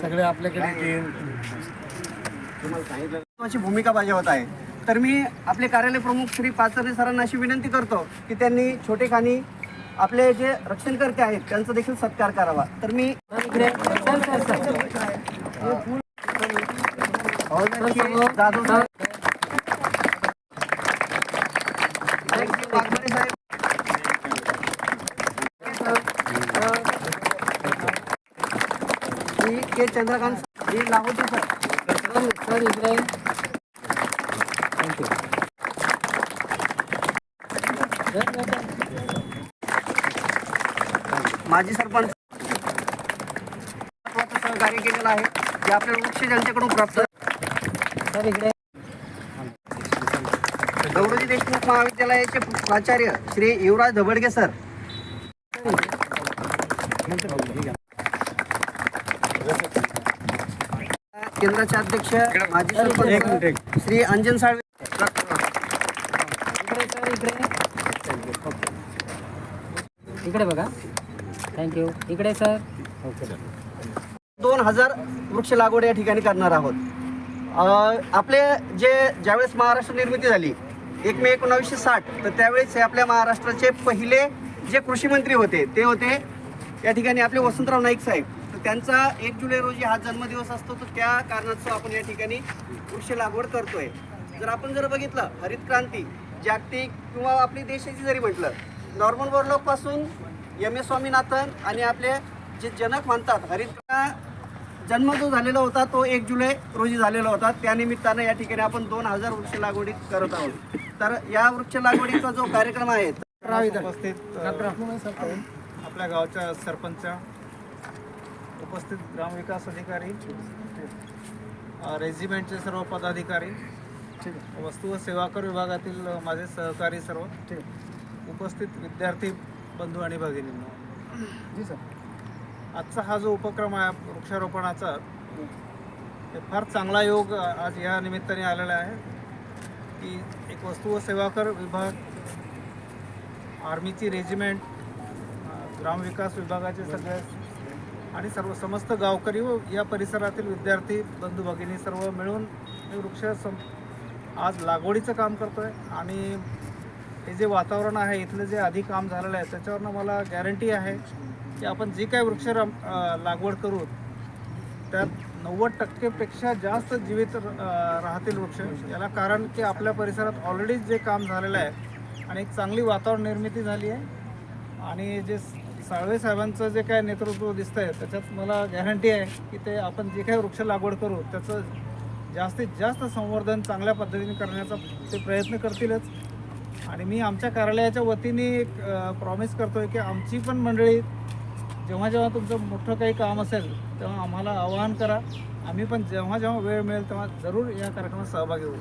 सगळे आपल्याकडे येतील महत्वाची भूमिका बजावत आहे. तर मी आपले कार्यालय प्रमुख श्री पाचरणे सरांना अशी विनंती करतो की त्यांनी छोटे खानी आपले जे रक्षणकर्ते आहेत त्यांचा देखील सत्कार करावा. तर मी जाधव साहेब. वाघमारे साहेब. Shri K Chandrakant Shri Lahoti sir sir इकडे. थँक्यू माजी सरपंच महत्त्वाचं सहकार्य केलेलं आहे. जे आपल्याला वृक्ष जनतेकडून प्राप्त सर इकडे. गौरजी देशमुख महाविद्यालयाचे प्राचार्य श्री युवराज धबडगे सर. केंद्राचे अध्यक्ष माजी सरपंच श्री अंजन साळवे. इकडे बघा. थँक्यू इकडे सर ओके दोन हजार वृक्ष लागवड या ठिकाणी करणार आहोत. आपले जे ज्यावेळेस महाराष्ट्र निर्मिती झाली एक मे एकोणावीसशे साठ तर त्यावेळेस आपल्या महाराष्ट्राचे पहिले जे कृषी मंत्री होते ते होते या ठिकाणी आपले वसंतराव नाईक साहेब. त्यांचा एक जुलै रोजी हा जन्मदिवस असतो तर त्या कारणास्तव आपण या ठिकाणी वृक्ष लागवड करतोय. जर आपण जर बघितलं हरित क्रांती जागतिक किंवा आपली देशाची जरी म्हटलं नॉर्मल बोरलॉकपासून एम एस स्वामीनाथन आणि आपले जे जनक म्हणतात हरित जन्म जो झालेला होता तो एक जुलै रोजी झालेला होता. त्यानिमित्तानं या ठिकाणी आपण दोन हजार वृक्ष लागवडी करत आहोत. तर या वृक्ष लागवडीचा जो कार्यक्रम आहे उपस्थित आपल्या गावच्या सरपंच उपस्थित ग्रामविकास अधिकारी रेजिमेंटचे सर्व पदाधिकारी वस्तू व सेवा कर विभागातील माझे सहकारी सर्व उपस्थित विद्यार्थी बंधू आणि भगिनींनो. आजचा हा जो उपक्रम आहे वृक्षारोपणाचा हे फार चांगला योग आज या निमित्ताने आलेला आहे की एक वस्तू व सेवा कर विभाग आर्मीची रेजिमेंट ग्रामविकास विभागाचे सगळे आणि सर्व समस्त गावकरी व या परिसरातील विद्यार्थी बंधू भगिनी सर्व मिळून हे वृक्ष सं आज लागवडीचं काम करतोय. आणि हे जे वातावरण आहे इथलं जे आधी काम झालेलं आहे त्याच्यावरनं मला गॅरंटी आहे की आपण जी काय वृक्ष लागवड करू त्यात नव्वद टक्केपेक्षा जास्त जीवित राहतील वृक्ष. याला कारण की आपल्या परिसरात ऑलरेडी जे काम झालेलं आहे आणि एक चांगली वातावरण निर्मिती झाली आहे. आणि जे साळवे साहेबांचं जे काय नेतृत्व दिसतं आहे त्याच्यात मला गॅरंटी आहे की ते आपण जे काही वृक्ष लागवड करू त्याचं जास्तीत जास्त संवर्धन चांगल्या पद्धतीने करण्याचा ते प्रयत्न करतीलच. आणि मी आमच्या कार्यालयाच्या वतीने एक प्रॉमिस करतो आहे की आमची पण मंडळी जेव्हा जेव्हा तुमचं मोठं काही काम असेल तेव्हा आम्हाला आवाहन करा. आम्ही पण जेव्हा जेव्हा वेळ मिळेल तेव्हा जरूर या कार्यक्रमात सहभागी होऊ.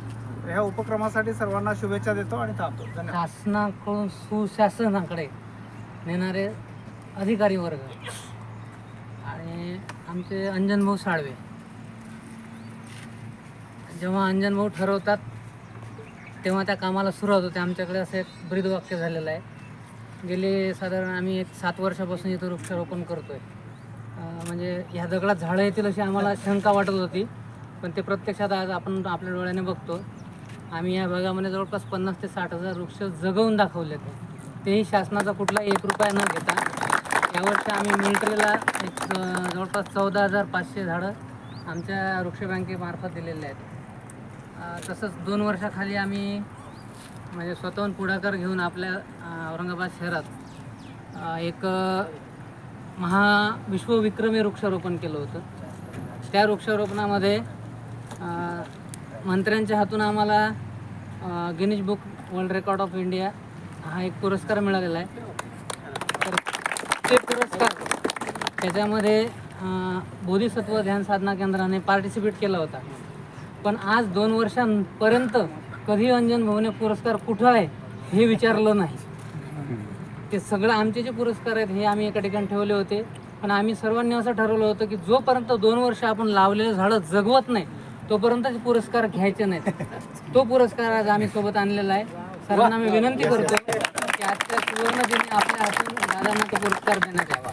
तर ह्या उपक्रमासाठी सर्वांना शुभेच्छा देतो आणि थांबतो. धन्यवाद. शासनाकडून सुशासनाकडे नेणारे अधिकारी वर्ग. आणि आमचे अंजनभाऊ साळवे. जेव्हा अंजनभाऊ ठरवतात तेव्हा त्या कामाला सुरुवात होते. आमच्याकडे असं एक ब्रीदवाक्य झालेलं आहे. गेले साधारण आम्ही एक सात वर्षापासून इथं वृक्षारोपण करतो आहे म्हणजे ह्या दगडात झाडं येतील अशी आम्हाला शंका वाटत होती. पण ते प्रत्यक्षात आज आपण आपल्या डोळ्याने बघतो आम्ही या भागामध्ये जवळपास पन्नास ते साठ हजार वृक्ष जगवून दाखवले तेही शासनाचा कुठलाही एक रुपया न घेता यावर्षी आम्ही मिलिटरीला एक जवळपास चौदा हजार पाचशे झाडं आमच्या वृक्ष बँकेमार्फत दिलेले आहेत. तसंच दोन वर्षाखाली आम्ही म्हणजे स्वतःहून पुढाकार घेऊन आपल्या औरंगाबाद शहरात एक महाविश्वविक्रमी वृक्षारोपण केलं होतं. त्या वृक्षारोपणामध्ये मंत्र्यांच्या हातून आम्हाला Guinness book world record of India हा एक पुरस्कार मिळालेला आहे तर ते पुरस्कार त्याच्यामध्ये बोधिसत्व ध्यान साधना केंद्राने पार्टिसिपेट केला होता. पण आज दोन वर्षांपर्यंत कधी अंजन भवने पुरस्कार कुठं आहे हे विचारलं नाही. ते सगळं आमचे जे पुरस्कार आहेत हे आम्ही एका ठिकाणी ठेवले होते. पण आम्ही सर्वांनी असं ठरवलं होतं की जोपर्यंत दोन वर्ष आपण लावलेलं झाडं जगवत नाही तोपर्यंत ते पुरस्कार घ्यायचे नाहीत. तो पुरस्कार आज आम्ही सोबत आणलेला आहे. सर्वांना आम्ही विनंती करतो की आजच्या सुवर्ण आपल्या हातून दादांना तो पुरस्कार देण्यात यावा.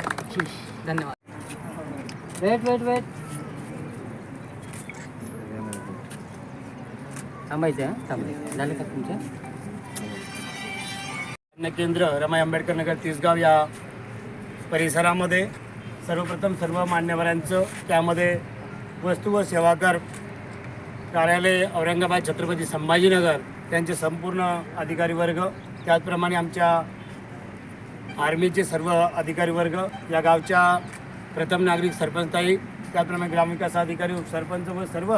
धन्यवाद. वेट वेट वेट थांबायचं आहे, थांबायचं. झाले का तुमचे? अन्न केंद्र रमाई आंबेडकर नगर तिसगाव या परिसरामध्ये सर्वप्रथम सर्व मान्यवरांचं त्यामध्ये वस्तू व सेवा कर कार्यालय औरंगाबाद छत्रपती संभाजीनगर त्यांचे संपूर्ण अधिकारी वर्ग त्याचप्रमाणे आमच्या आर्मीचे सर्व अधिकारी वर्ग या गावच्या प्रथम नागरिक सरपंचताई त्याचप्रमाणे ग्रामविकास अधिकारी उपसरपंच व सर्व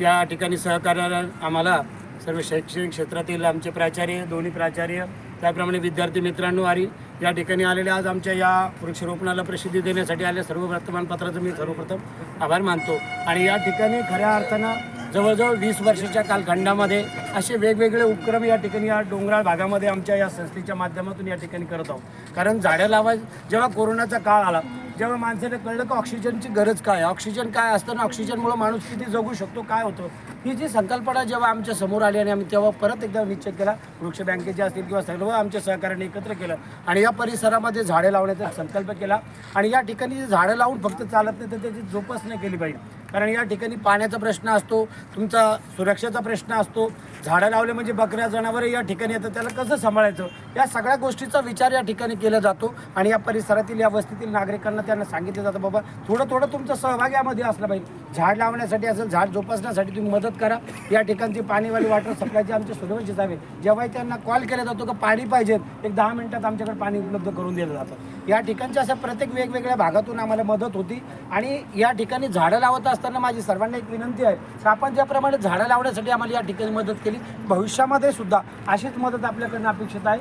या ठिकाणी सहकार्याला आम्हाला सर्व शैक्षणिक क्षेत्रातील आमचे प्राचार्य दोन्ही प्राचार्य त्याप्रमाणे विद्यार्थी मित्रांनो आणि या ठिकाणी आलेले आज आमच्या या वृक्षरोपणाला प्रसिद्धी देण्यासाठी आलेल्या सर्व वर्तमानपत्राचं मी सर्वप्रथम आभार मानतो. आणि या ठिकाणी खऱ्या अर्थानं जवळजवळ वीस वर्षाच्या कालखंडामध्ये असे वेगवेगळे उपक्रम या ठिकाणी या डोंगराळ भागामध्ये आमच्या या संस्थेच्या माध्यमातून या ठिकाणी करत आहोत. कारण झाडं लावाय जेव्हा कोरोनाचा काळ आला जेव्हा माणसाला कळलं की ऑक्सिजनची गरज काय आहे, ऑक्सिजन काय असतं आणि ऑक्सिजनमुळे माणूस किती जगू शकतो काय होतं? ही जी संकल्पना जेव्हा आमच्यासमोर आली आणि आम्ही तेव्हा परत एकदा निश्चित केला वृक्ष बँकेचे असतील किंवा सर्व आमच्या सहकार्याने एकत्र केलं आणि या परिसरामध्ये झाडे लावण्याचा संकल्प केला आणि या ठिकाणी जी झाडं लावून फक्त चालत नाही तर त्याची जोपासना केली पाहिजे. कारण या ठिकाणी पाण्याचा प्रश्न असतो तुमचा सुरक्षेचा प्रश्न असतो झाडं लावले म्हणजे बकऱ्या जनावर या ठिकाणी येतं त्याला कसं सांभाळायचं? या सगळ्या गोष्टीचा विचार या ठिकाणी केला जातो आणि या परिसरातील या वस्तीतील नागरिकांना त्यांना सांगितलं जातं बाबा थोडं थोडं तुमचा सहभाग यामध्ये असला पाहिजे. झाड लावण्यासाठी असेल झाड जोपासण्यासाठी तुम्ही मदत करा. या ठिकाणची पाणीवाली वॉटर सप्लायचे आमचे सूर्यवंशी साहेब जेव्हा जेव्हाही त्यांना कॉल केला जातो की पाणी पाहिजे एक दहा मिनिटात आमच्याकडे पाणी उपलब्ध करून दिलं जातं. या ठिकाणच्या अशा प्रत्येक वेगवेगळ्या भागातून आम्हाला मदत होती आणि या ठिकाणी झाडं लावत असताना माझी सर्वांना एक विनंती आहे की आपण ज्याप्रमाणे झाडं लावण्यासाठी आम्हाला या ठिकाणी मदत केली भविष्यामध्ये सुद्धा अशीच मदत आपल्याकडनं अपेक्षित आहे.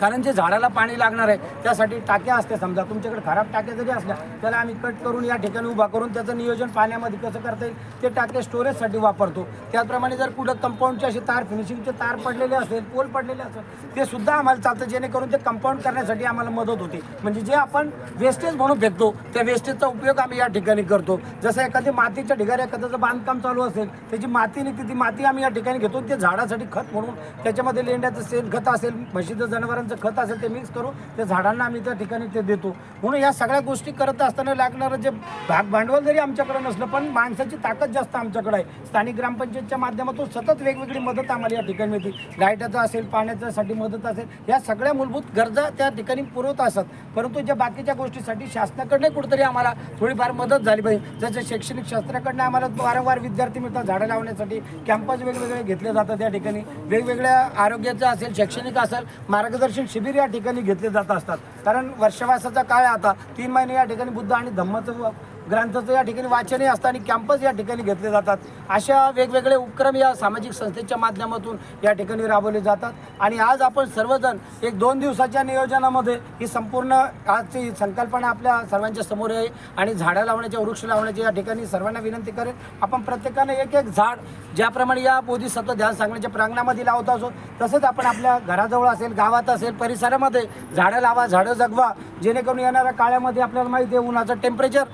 कारण जे झाडाला पाणी लागणार आहे त्यासाठी टाक्या असते समजा तुमच्याकडे खराब टाक्या जरी असल्या त्याला आम्ही कट करून या ठिकाणी उभा करून त्याचं नियोजन पाण्यामध्ये कसं करता येईल ते टाके स्टोरेजसाठी वापरतो. त्याचप्रमाणे जर कुठं कंपाऊंडचे असे तार फिनिशिंगचे तार पडलेले असेल पोल पडलेले असेल ते सुद्धा आम्हाला चालतं. जेणेकरून ते कंपाऊंड करण्यासाठी आम्हाला मदत होते. म्हणजे जे आपण वेस्टेज म्हणून फेकतो त्या वेस्टेजचा उपयोग आम्ही या ठिकाणी करतो. जसं एखादी मातीच्या ठिकाणी एखाद्याचं बांधकाम चालू असेल त्याची माती निघते ती माती आम्ही या ठिकाणी घेतो. ते झाडासाठी खत म्हणून त्याच्यामध्ये लेंड्याचं शेण खत असेल म्हशीचं जनावरांचं खत असेल ते मिक्स करू ते झाडांना आम्ही त्या ठिकाणी ते देतो. म्हणून या सगळ्या गोष्टी करत असताना लागणारं जे भाग भांडवल जरी आमच्याकडे नसलं पण माणसाची ताकद जास्त आमच्याकडे आहे. स्थानिक ग्रामपंचायतच्या माध्यमातून सतत वेगवेगळी मदत आम्हाला या ठिकाणी मिळते. लाईटाचं असेल पाण्याच्यासाठी मदत असेल या सगळ्या मूलभूत गरजा त्या ठिकाणी पुरवत असतात परंतु ज्या बाकीच्या गोष्टीसाठी शासनाकडनं कुठेतरी आम्हाला थोडीफार मदत झाली पाहिजे. जसं शैक्षणिक शास्त्राकडनं आम्हाला वारंवार विद्यार्थी मिळतात झाडं लावण्यासाठी. कॅम्पस वेगवेगळे घेतले जातात त्या ठिकाणी. वेगवेगळ्या आरोग्याचं असेल शैक्षणिक असेल मार्गदर्शन शिबिर या ठिकाणी घेतले जात असतात. कारण वर्षवासाचा काळ आता. तीन महिने या ठिकाणी बुद्ध आणि धम्माचं ग्रंथाचं या ठिकाणी वाचनही असतं आणि कॅम्पस या ठिकाणी घेतले जातात. अशा वेगवेगळे उपक्रम या सामाजिक संस्थेच्या माध्यमातून या ठिकाणी राबवले जातात. आणि आज आपण सर्वजण एक दोन दिवसाच्या नियोजनामध्ये ही संपूर्ण आजची संकल्पना आपल्या सर्वांच्या समोर आहे. आणि झाडं लावण्याच्या वृक्ष लावण्याची या ठिकाणी सर्वांना विनंती करेन. आपण प्रत्येकाने एक एक झाड ज्याप्रमाणे या बोधिसत्व ध्यान सांगण्याच्या प्रांगणामध्ये लावत असो तसंच आपण आपल्या घराजवळ असेल गावात असेल परिसरामध्ये झाडं लावा झाडं जगवा. जेणेकरून येणाऱ्या काळामध्ये आपल्याला माहिती आहे उन्हाचं टेम्परेचर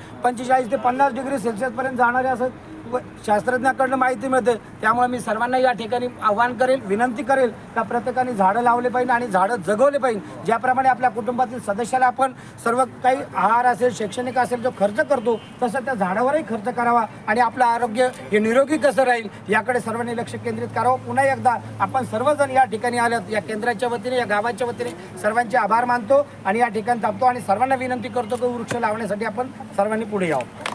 पंचेचाळीस ते पन्नास डिग्री सेल्सिअसपर्यंत जाणारे असं शास्त्रज्ञाकडनं माहिती मिळते. त्यामुळे मी सर्वांना या ठिकाणी आव्हान करेल विनंती करेल का प्रत्येकाने झाडं लावले पाहिजे आणि झाडं जगवले पाहिजे. ज्याप्रमाणे आपल्या कुटुंबातील सदस्याला आपण सर्व काही आहार असेल शैक्षणिक असेल जो खर्च करतो तसं त्या झाडावरही खर्च करावा आणि आपलं आरोग्य हे निरोगी कसं राहील याकडे सर्वांनी लक्ष केंद्रित करावं. पुन्हा एकदा आपण सर्वजण या ठिकाणी आल्यात या केंद्राच्या वतीने या गावाच्या वतीने सर्वांचे आभार मानतो आणि या ठिकाणी थांबतो आणि सर्वांना विनंती करतो की वृक्ष लावण्यासाठी आपण सर्वांनी पुढे यावं.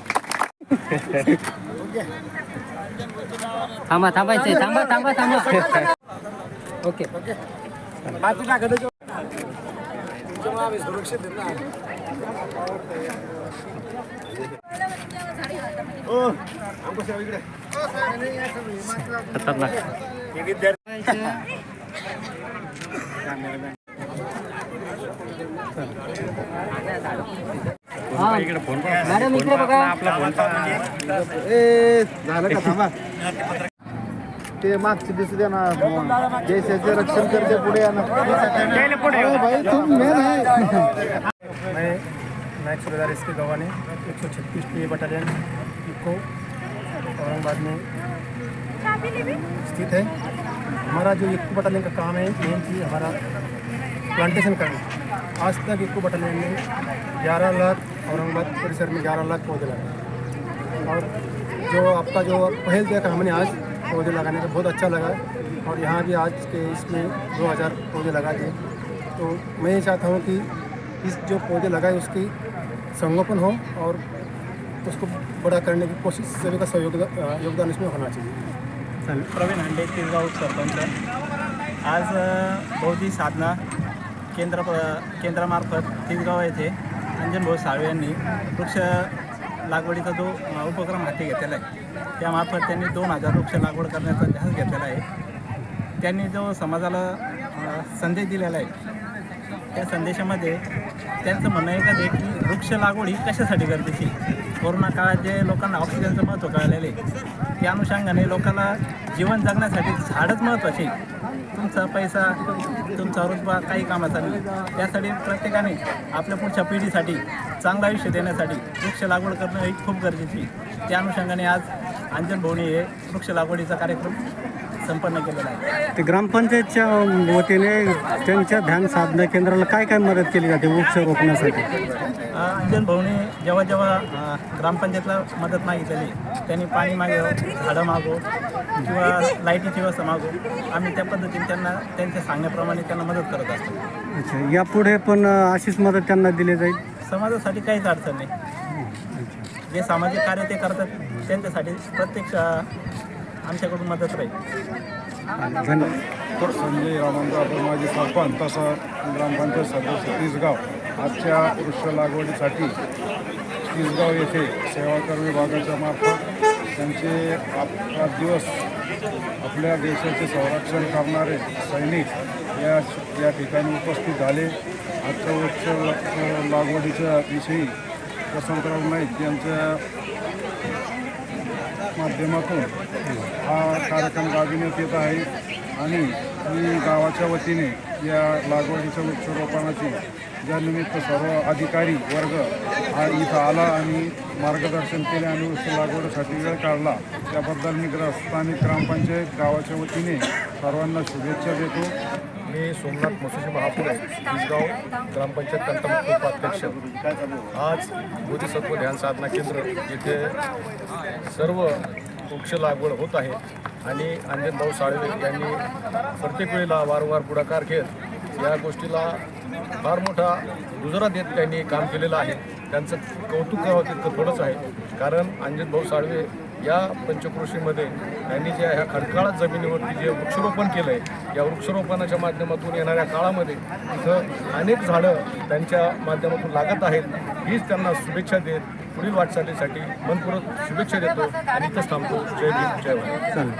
थांबा थांबायचंय थांबा थांबा थांबा. ओके. सुरक्षित ना हे। मॅडम इकडे बघा. झालं का थांबा? ते मागचे दिसू द्या ना देशाचे रक्षण करते पुढे या ना. भाई तुम मेन है मैं नायक सुबेदार एस के गवाने एक सौ छत्तीस टी बटालियन इको औरंगाबाद में स्थित है हमारा जो इक्को बटालियन का काम है मेन चीज़ हमारा प्लांटेशन करना आज तक इक्को बटालियन में ग्यारह लाख औरंगाबाद परिसर में ग्यारह लाख पौधे लगाए। और जो आपका जो पहल देखा हमने आज पौधे लगाने का बहुत अच्छा लगा। और यहाँ भी आज के इसमें दो हज़ार पौधे लगा दिए। तो मैं ये चाहता हूँ कि इस जो पौधे लगाए उसकी संगोपन हो और उसको बड़ा करने की कोशिश सभी का सहयोग योगदान इसमें होना चाहिए। प्रवीण हांडे तिसगाव सरपंच। आज अ, बौद्धी साधना केंद्र केंद्रामार्फत तिसगाव येथे अंजनभाऊ साळवे यांनी वृक्ष लागवडीचा जो उपक्रम हाती घेतलेला आहे त्यामार्फत त्यांनी दोन हजार वृक्ष लागवड करण्याचा ध्यास घेतलेला आहे. त्यांनी जो समाजाला संदेश दिलेला आहे त्या संदेशामध्ये त्यांचं म्हणणं एकच आहे की वृक्ष लागवड ही कशासाठी गरजेची कोरोना काळात जे लोकांना ऑक्सिजनचं महत्त्व कळलेलं आहे त्या अनुषंगाने लोकांना जीवन जगण्यासाठी झाडच महत्त्वाचे तुमचा पैसा तुमचा रुतबा काही कामाचा नाही त्यासाठी प्रत्येकाने आपल्या पुढच्या पिढीसाठी चांगलं आयुष्य देण्यासाठी वृक्ष लागवड करणं ही खूप गरजेची आहे. त्या अनुषंगाने आज अंजन भवनी हे वृक्ष लागवडीचा कार्यक्रम संपन्न केलेला आहे. ते ग्रामपंचायतच्या वतीने त्यांच्या ध्यान साधना केंद्राला काय काय मदत केली जाते वृक्ष रोपण्यासाठी? अ, अंजन भाऊने जेव्हा जेव्हा ग्रामपंचायतला मदत मागितलेली त्यांनी पाणी मागो झाडं मागो किंवा लाईटीची व्यवस्था मागो आम्ही त्या पद्धतीने त्यांना त्यांच्या सांगण्याप्रमाणे त्यांना मदत करत असतो. अच्छा यापुढे पण अशीच मदत त्यांना दिली जाईल? समाजासाठी काहीच अडचण नाही. जे सामाजिक कार्य ते करतात त्यांच्यासाठी प्रत्यक्ष अ, आमच्याकडून मदत राहील. धन्यवाद. संजय रामनराव माझे सरपंच तसं ग्रामपंचायत सदस्य तीसगाव. आजच्या वृक्ष लागवडीसाठी तिसगाव येथे सेवाकर विभागाच्या मार्फत त्यांचे आपला दिवस आपल्या देशाचे संरक्षण करणारे सैनिक या या ठिकाणी उपस्थित झाले. आजच्या वृक्ष लागवडीच्या विषयी वसंतराव नाईक यांच्या माध्यमातून हा कार्यक्रम राबविण्यात येत आहे. आणि मी गावाच्या वतीने या लागवडीच्या वृक्षारोपणाची ज्यानिमित्त सर्व अधिकारी वर्ग हा इथं आला आणि मार्गदर्शन केले आणि वृक्ष लागवडीसाठी वेळ काढला त्याबद्दल मी ग्रा स्थानिक ग्रामपंचायत गावाच्या वतीने सर्वांना शुभेच्छा देतो. मी सोमनाथ मसुजी महापुरे तिसगाव ग्रामपंचायत तंत्रमुक्त उपाध्यक्ष. आज बोधिसत्व ध्यान साधना केंद्र येथे सर्व वृक्ष लागवड होत आहे. आणि अंजनभाऊ साळवे यांनी प्रत्येक वेळेला वारंवार पुढाकार घेत या गोष्टीला फार मोठा गुजरा देत त्यांनी काम केलेलं आहे. त्यांचं कौतुक करावं तितकं थोडंच आहे. कारण अंजनभाऊ साळवे या पंचक्रोशीमध्ये त्यांनी ज्या ह्या खडकाळात जमिनीवरती जे वृक्षरोपण केलं आहे या वृक्षारोपणाच्या माध्यमातून येणाऱ्या काळामध्ये इथं अनेक झाडं त्यांच्या माध्यमातून लागत आहेत. हीच त्यांना शुभेच्छा देत पुढील वाटचालीसाठी मनपूर्वक शुभेच्छा देतो आणि इथंच थांबतो. जय भीम जय भारत.